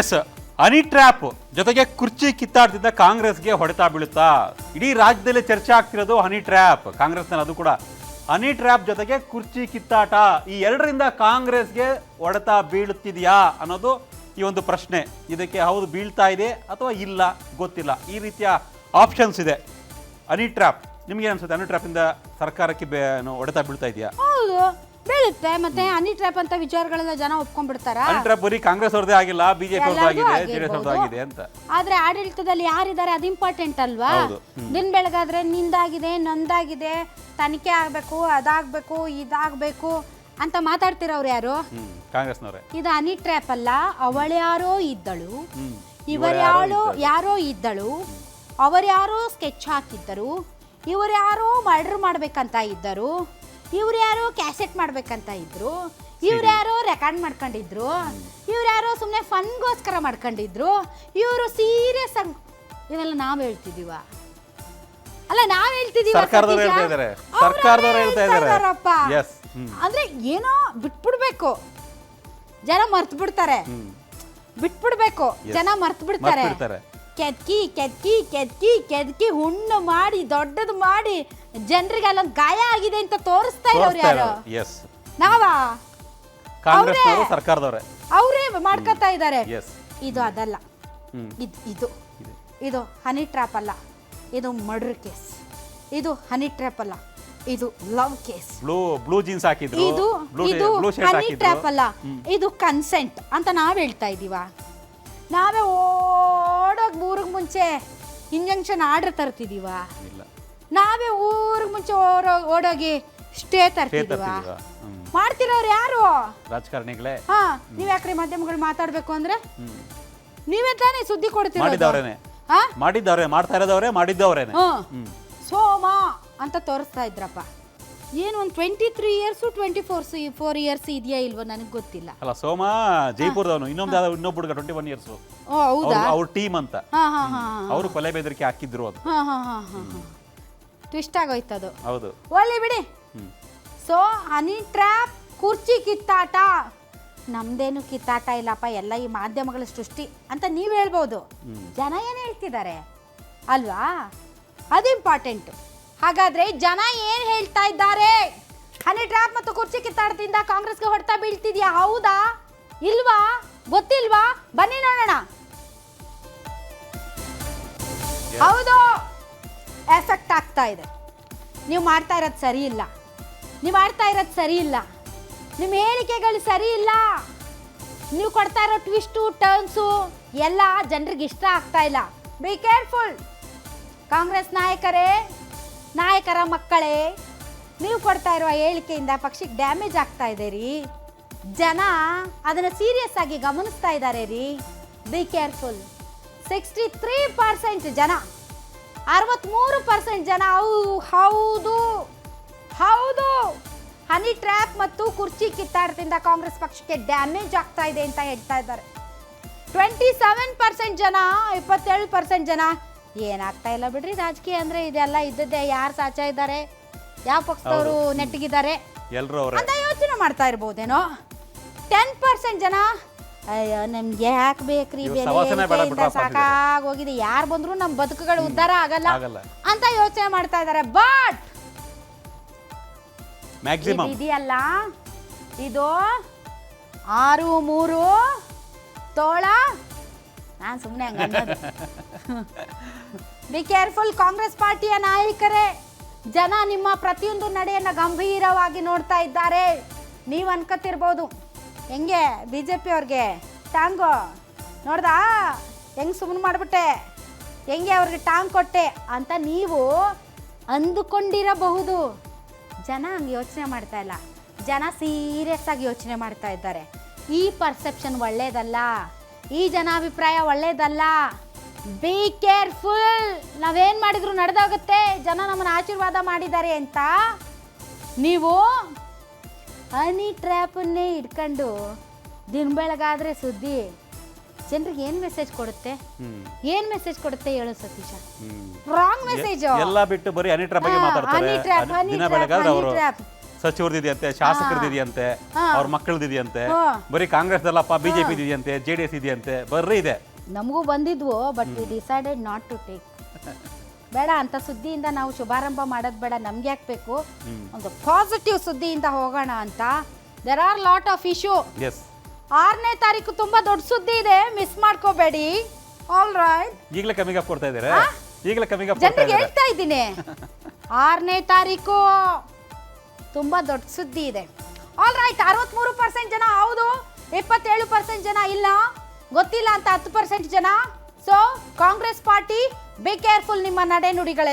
S ಅನಿ trap ಜೊತೆಗೆ ಕುರ್ಚಿ ಕಿತ್ತಾಡ್ತಿದ್ದ ಕಾಂಗ್ರೆಸ್ಗೆ ಹೊಡೆತ ಬೀಳುತ್ತಾ? ಇಡೀ ರಾಜ್ಯದಲ್ಲಿ ಚರ್ಚೆ ಆಗ್ತಿರೋದು ಹನಿ ಟ್ರ್ಯಾಪ್ ಕಾಂಗ್ರೆಸ್ನಲ್ಲಿ ಅದು ಕೂಡ. ಹನಿ ಟ್ರ್ಯಾಪ್ ಜೊತೆಗೆ ಕುರ್ಚಿ ಕಿತ್ತಾಟ. ಈ ಎರಡರಿಂದ ಕಾಂಗ್ರೆಸ್ಗೆ ಹೊಡೆತ ಬೀಳುತ್ತಿದೆಯಾ ಅನ್ನೋದು ಈ ಒಂದು ಪ್ರಶ್ನೆ. ಇದಕ್ಕೆ ಹೌದು ಬೀಳ್ತಾ ಇದೆ ಅಥವಾ ಇಲ್ಲ ಗೊತ್ತಿಲ್ಲ. ಈ ರೀತಿಯ ಆಪ್ಷನ್ಸ್ ಇದೆ. ಹನಿ ಟ್ರ್ಯಾಪ್ ನಿಮ್ಗೆ ಅನ್ಸುತ್ತೆ? ಹನಿ ಟ್ರ್ಯಾಪಿಂದ ಸರ್ಕಾರಕ್ಕೆ ಬೇ ಏನು ಹೊಡೆತ ಬೀಳ್ತಾ ಇದೆಯಾ? ಬೀಳುತ್ತೆ ಮತ್ತೆ ಅನಿ ಟ್ರ್ಯಾಪ್ ಅಂತ ವಿಚಾರಗಳೆಲ್ಲ ಜನ ಒಪ್ಕೊಂಡ್ಬಿಡ್ತಾರ? ಟ್ರ್ಯಾಪ್ ಬರೀ ಕಾಂಗ್ರೆಸ್ ಅವ್ರದೇ ಆಗಿಲ್ಲ ಬಿಜೆಪಿ ಅವ್ರದ್ದು ಎಲ್ಲರಿಗೂ ಆಗಿದೆ ಜೆ ಅವ್ರದ್ದು ಆಗಿದೆ ಅಂತ. ಆದ್ರೆ ಆಡಳಿತದಲ್ಲಿ ಯಾರಿದ್ದಾರೆ ಅದು ಇಂಪಾರ್ಟೆಂಟ್ ಅಲ್ವಾ? ಹೌದು. ದಿನ ಬೆಳಗಾದ್ರೆ ನಿಂದಾಗಿದೆ ನಂದಾಗಿದೆ ತನಿಖೆ ಆಗ್ಬೇಕು ಅದಾಗ್ಬೇಕು ಇದಾಗ್ಬೇಕು ಅಂತ ಮಾತಾಡ್ತಿರೋರು ಯಾರು? ಹ್ಮ್ ಕಾಂಗ್ರೆಸ್ನವರೇ. ಇದು ಅನಿ ಟ್ರ್ಯಾಪ್ ಅಲ್ಲ ಅವಳ್ಯಾರೋ ಇದ್ದಳು ಹ್ಮ್ ಇವರ್ಯಾರೋ ಯಾರೋ ಇದ್ದಳು ಅವರ್ಯಾರೋ ಸ್ಕೆಚ್ ಹಾಕಿದ್ದರು ಇವರ್ಯಾರೋ ಮರ್ಡರ್ ಮಾಡ್ಬೇಕಂತ ಇದ್ದರು ಇವ್ರ್ಯಾರೋ ಕ್ಯಾಸೆಟ್ ಮಾಡ್ಬೇಕಂತ ಇದ್ರು ಇವ್ರ್ಯಾರೋ ರೆಕಾರ್ಡ್ ಮಾಡ್ಕೊಂಡಿದ್ರು ಇವ್ರು ಇವ್ರ್ಯಾರೋ ಸುಮ್ಮನೆ ಫನ್ಗೋಸ್ಕರ ಮಾಡ್ಕೊಂಡಿದ್ರು ಇವರು ಸೀರಿಯಸ್ ಅಂಗ್ ಇದೆಲ್ಲ ನಾವ್ ಹೇಳ್ತಿದ್ದೀವ ಅಲ್ಲ ನಾವ್ ಹೇಳ್ತಿದೀವ ಸರ್ಕಾರದವ್ರು ಸತೀಶ? ಹೇಳ್ತಾ ಇದಾರೆ. ಅವ್ರೇ ಸರ್ಕಾರದವ್ರು ಹೇಳ್ತಾ ಇದಾರೆ. ಇದಾರಪ್ಪ. Yes. ಹ್ಮ್. ಅಂದ್ರೆ ಏನೋ ಬಿಟ್ಬಿಡ್ಬೇಕು ಜನ ಮರ್ತು ಬಿಡ್ತಾರೆ ಬಿಟ್ಬಿಡ್ಬೇಕು ಜನ ಮರ್ತು ಬಿಡ್ತಾರೆ. ಕೆದ್ಕಿ ಕೆದ್ಕಿ ಕೆದ್ಕಿ ಕೆದ್ಕಿ ಹುಣ್ಣು ಮಾಡಿ ದೊಡ್ಡದು ಮಾಡಿ ಜನರಿಗೆ ಅಲ್ಲೊಂದು ಗಾಯ ಆಗಿದೆ ಅಂತ ತೋರಿಸ್ತಾ ಇರೋರು ಯಾರು? ಎಸ್ ನಾವಾ? ಅವ್ರೇ. ಸರ್ಕಾರದವ್ರೆ. ಅವರೇ ಮಾಡ್ಕೊತಾ ಇದ್ದಾರೆ. ಎಸ್ ಇದು ಅದಲ್ಲ. ಇದು ಇದು. ಇದು. ಹನಿ ಟ್ರ್ಯಾಪ್ ಅಲ್ಲ. ಇದು ಮರ್ಡರ್ ಕೇಸ್. ಇದು ಹನಿ ಟ್ರ್ಯಾಪ್ ಅಲ್ಲ. ಇದು love case. Blue blue jeans ಹಾಕಿದ್ರು. ಇದು ಇದು ಹನಿ ಟ್ರ್ಯಾಪ್ ಅಲ್ಲ. ಇದು ಕನ್ಸೆಂಟ್ ಅಂತ ನಾವ್ ಹೇಳ್ತಾ ಇದೀವ ನಾವೇ ಓಡೋಗ್ ಊರಿಗೆ ಮುಂಚೆ ಇಂಜೆಕ್ಷನ್ ಆರ್ಡರ್ ತರ್ತಿದೀವ ಇಲ್ಲ. ನಾವೇ ಊರಿಗೆ ಮುಂಚೆ ಓಡೋ ಓಡೋಗಿ ಸ್ಟೇ ತರ್ತಿದೀವ? ತರ್ತಿದೀವ. ಹ್ಮ್. ಮಾಡ್ತಿರೋರು ಯಾರು? ರಾಜಕಾರಣಿಗಳೇ? ಹಾ ನೀವ್ ಯಾಕ್ರಿ ಮಾಧ್ಯಮಗಳು ಮಾತಾಡ್ಬೇಕು ಅಂದ್ರೆ? ಹ್ಮ್. ನೀವೇ ತಾನೇ ಸುದ್ದಿ ಮಾಡಿದವ್ರೇನೆ. ಹಾ? ಮಾಡಿದ್ದವ್ರೆ ಮಾಡ್ತಾ ಇರೋದವ್ರೆ ಮಾಡಿದ್ದವ್ರೇನೆ. ಹ್ಮ್. ಹ್ಮ್. ಸೋಮ ಅಂತ ತೋರಿಸ್ತಾ ಇದ್ರಪ್ಪ. ಏನು ಒಂದು twenty three years twenty fours four years ಇದೆಯಾ ಇಲ್ವೋ ನನಗೆ ಗೊತ್ತಿಲ್ಲ. ಅಲ್ಲ ಸೋಮ ಜೈಪುರದವನು ಇನ್ನೊಂದು ಇನ್ನೊಬ್ಬ ಹುಡುಗ ಟ್ವೆಂಟಿ ಒನ್ ಇಯರ್ಸ್ ಓ ಹೌದಾ? ಅವ್ರ ಟೀಮ್ ಅಂತ. ಹಾ ಹಾ ಹಾ ಅವರು ಕೊಲೆ ಬೆದರಿಕೆ ಹಾಕಿದ್ರು ಅದು. ಹಾ ಹಾ ಹಾ ಹಾ ಹಾ. ಟ್ವಿಸ್ಟ್ ಆಗೋಯ್ತದು. ಹೌದು. ಒಳ್ಳೆ ಬಿಡಿ. ಸೊ ಹನಿ ಟ್ರ್ಯಾಪ್ ಕುರ್ಚಿ ಕಿತ್ತಾಟ. ನಮ್ದೇನು ಕಿತ್ತಾಟ ಇಲ್ಲಪ್ಪ ಎಲ್ಲ ಈ ಮಾಧ್ಯಮಗಳ ಸೃಷ್ಟಿ ಅಂತ ನೀವು ಹೇಳ್ಬೋದು. ಜನ ಏನು ಹೇಳ್ತಿದ್ದಾರೆ ಅಲ್ವಾ? ಅದು ಇಂಪಾರ್ಟೆಂಟ್ ಹಾಗಾದ್ರೆ ಜನ ಏನು ಹೇಳ್ತಾ ಇದ್ದಾರೆ? ಹನಿ ಟ್ರ್ಯಾಪ್ ಮತ್ತು ಕುರ್ಚಿ ಕಿತ್ತಾಟದಿಂದ ಕಾಂಗ್ರೆಸ್ಗೆ ಹೊಡ್ತಾ ಬೀಳ್ತಿದ್ಯಾ? ಹೌದಾ? ಇಲ್ವಾ? ಗೊತ್ತಿಲ್ವಾ? ಬನ್ನಿ ನೋಡೋಣ. ಹೌದು. ಎಫೆಕ್ಟ್ ಆಗ್ತಾ ಇದೆ. ನೀವು ಮಾಡ್ತಾ ಇರೋದು ಸರಿ ಇಲ್ಲ. ನೀವು ಮಾಡ್ತಾ ಇರೋದು ಸರಿ ಇಲ್ಲ. ನಿಮ್ಮ ಹೇಳಿಕೆಗಳು ಸರಿ ಇಲ್ಲ. ನೀವು ಕೊಡ್ತಾ ಇರೋ ಟ್ವಿಸ್ಟು ಟರ್ನ್ಸು ಎಲ್ಲ ಜನರಿಗೆ ಇಷ್ಟ ಆಗ್ತಾ ಇಲ್ಲ. ಬಿ ಕೇರ್ಫುಲ್ ಕಾಂಗ್ರೆಸ್ ನಾಯಕರೇ, ನಾಯಕರ ಮಕ್ಕಳೇ, ನೀವು ಕೊಡ್ತಾ ಇರುವ ಹೇಳಿಕೆಯಿಂದ ಪಕ್ಷಕ್ಕೆ ಡ್ಯಾಮೇಜ್ ಆಗ್ತಾ ಇದೆ ರೀ. ಜನ ಅದನ್ನು ಸೀರಿಯಸ್ ಆಗಿ ಗಮನಿಸ್ತಾ ಇದ್ದಾರೆ ರೀ. Be careful sixty three percent ಜನ ಅರವತ್ಮೂರು ಪರ್ಸೆಂಟ್ ಜನ ಹೌದು ಹೌದು. ಹನಿ ಟ್ರ್ಯಾಪ್ ಮತ್ತು ಕುರ್ಚಿ ಕಿತ್ತಾಟದಿಂದ ಕಾಂಗ್ರೆಸ್ ಪಕ್ಷಕ್ಕೆ ಡ್ಯಾಮೇಜ್ ಆಗ್ತಾ ಇದೆ ಅಂತ ಹೇಳ್ತಾ ಇದ್ದಾರೆ. ಟ್ವೆಂಟಿ ಸೆವೆನ್ ಪರ್ಸೆಂಟ್ ಜನ ಇಪ್ಪತ್ತೇಳು ಪರ್ಸೆಂಟ್ ಜನ ಏನಾಗ್ತಾ ಇಲ್ಲ ಬಿಡ್ರಿ ರಾಜಕೀಯ ಅಂದ್ರೆ ಇದೆಲ್ಲ ಇದ್ದದ್ದೇ ಯಾರು ಸಾಚ ಇದ್ದಾರೆ ಯಾವ ಪಕ್ಷದವರು ನೆಟ್ಟಿಗಿದ್ದಾರೆ ಅಂತ ಯೋಚನೆ ಮಾಡ್ತಾ ಇರ್ಬೋದೇನೋ. ಟೆನ್ ಪರ್ಸೆಂಟ್ ಜನ ಅಯ್ಯೋ ನಮ್ಗೆ ಯಾಕೆ ಬೇಕ್ರಿ ಬೇರೆ ಬೆಲೆ. ಸಾಕಾಗೋಗಿದೆ. ಯಾರು ಬಂದ್ರು ನಮ್ಮ ಬದುಕುಗಳು ಉದ್ಧಾರ ಆಗಲ್ಲ. ಅಂತ ಯೋಚನೆ ಮಾಡ್ತಾ ಇದಾರೆ ಬಟ್ ಇದೆಯಲ್ಲ ಇದು ಆರು ಮೂರು ತೋಳ. ನಾನು ಸುಮ್ಮನೆ ಹಂಗ ಬಿ ಕೇರ್ಫುಲ್ ಕಾಂಗ್ರೆಸ್ ಪಾರ್ಟಿಯ ನಾಯಕರೇ. ಜನ ನಿಮ್ಮ ಪ್ರತಿಯೊಂದು ನಡೆಯನ್ನು ಗಂಭೀರವಾಗಿ ನೋಡ್ತಾ ಇದ್ದಾರೆ. ನೀವು ಅನ್ಕೋತಿರ್ಬೋದು ಹೆಂಗೆ ಬಿ ಜೆ ಪಿ ಅವ್ರಿಗೆ? ಟಾಂಗು, ನೋಡ್ದಾ? ಹೆಂಗೆ ಸುಮ್ಮನೆ ಮಾಡಿಬಿಟ್ಟೆ? ಹೆಂಗೆ ಅವ್ರಿಗೆ ಟಾಂಗ್ ಕೊಟ್ಟೆ ಅಂತ ನೀವು ಅಂದುಕೊಂಡಿರಬಹುದು. ಜನ ಹಂಗೆ ಯೋಚನೆ ಮಾಡ್ತಾ ಇಲ್ಲ. ಜನ ಸೀರಿಯಸ್ ಆಗಿ ಯೋಚನೆ ಮಾಡ್ತಾ ಇದ್ದಾರೆ. ಈ ಪರ್ಸೆಪ್ಷನ್ ಒಳ್ಳೇದಲ್ಲ. ಈ ಜನಾಭಿಪ್ರಾಯ ಒಳ್ಳೇದಲ್ಲ. Be careful! ನಾವೇನು ಮಾಡಿದ್ರು ನಡೆದೋಗುತ್ತೆ? ಜನ ನಮ್ಮನ್ನು ಆಶೀರ್ವಾದ ಮಾಡಿದ್ದಾರೆ ಅಂತ ನೀವು ಹನಿ ಟ್ರ್ಯಾಪನ್ನೇ ಇಟ್ಕೊಂಡು ದಿನ ಬೆಳಗಾದ್ರೆ ಸುದ್ದಿ. ಜನರಿಗೆ ಏನು ಮೆಸೇಜ್ ಕೊಡುತ್ತೆ? ಏನ್ ಮೆಸೇಜ್ ಕೊಡುತ್ತೆ ಹೇಳು ಸತೀಶ. ರಾಂಗ್ ಮೆಸೇಜ್ ಎಲ್ಲ ಬಿಟ್ಟು ಬರೀ ಹನಿ ಟ್ರ್ಯಾಪ್ ಬಗ್ಗೆ ಮಾತಾಡ್ತಾರೆ. ಹನಿ ಟ್ರ್ಯಾಪ್, ಹನಿ ದಿನ ಟ್ರ್ಯಾಪ್, ಹನಿ ಟ್ರ್ಯಾಪ್. ಸಚಿವರದಿದೆಯಂತೆ ಶಾಸಕರದಿದೆಯಂತೆ. ಅವ್ರ ಮಕ್ಕಳದಿದೆಯಂತೆ. ಬರೀ ಕಾಂಗ್ರೆಸ್ ಅಲ್ಲಪ್ಪ ಬಿಜೆಪಿ ಇದೆಯಂತೆ ಜೆಡಿಎಸ್ ಡಿ ಎಸ್ ಇದೆಯಂತೆ ಬರ್ರಿ ಇದೆ. ನಮಗೂ ಬಂದಿದ್ವು but we decided not to take ಬೇಡ ಅಂತ ಸುದ್ದಿಯಿಂದ ನಾವು ಶುಭಾರಂಭ ಮಾಡೋದು ಬೇಡ ನಮ್ಗೆ ಯಾಕೆ ಬೇಕು? ಒಂದು ಪಾಸಿಟಿವ್ ಸುದ್ದಿಯಿಂದ ಹೋಗೋಣ ಅಂತ. There are lot of issue ಆರನೇ ತಾರೀಕು ತುಂಬಾ ದೊಡ್ಡ ಸುದ್ದಿ ಇದೆ ಮಿಸ್ ಮಾಡ್ಕೋಬೇಡಿ. ಆಲ್ ರೈಟ್ ಈಗಲೇ ಕಮ್ಮಿಗೆ ಕೊಡ್ತಾ ಇದ್ದಾರೆ? ಈಗಲೇ ಜನರಿಗೆ ಹೇಳ್ತಾ ಇದ್ದೀನಿ. ಆರನೇ ತಾರೀಕು ತುಂಬಾ ದೊಡ್ಡ ಸುದ್ದಿ ಇದೆ. ಆಲ್ ರೈಟ್ ಅರವತ್ಮೂರು ಪರ್ಸೆಂಟ್ ಜನ ಹೌದು. ಇಪ್ಪತ್ತೇಳು ಪರ್ಸೆಂಟ್ ಜನ ಇಲ್ಲ. ಗೊತ್ತಿಲ್ಲ ಅಂತ ಹತ್ತು ಪರ್ಸೆಂಟ್ ಜನ. So Congress party be careful ನಿಮ್ಮ ನಡೆನುಡಿಗಳಲ್ಲಿ.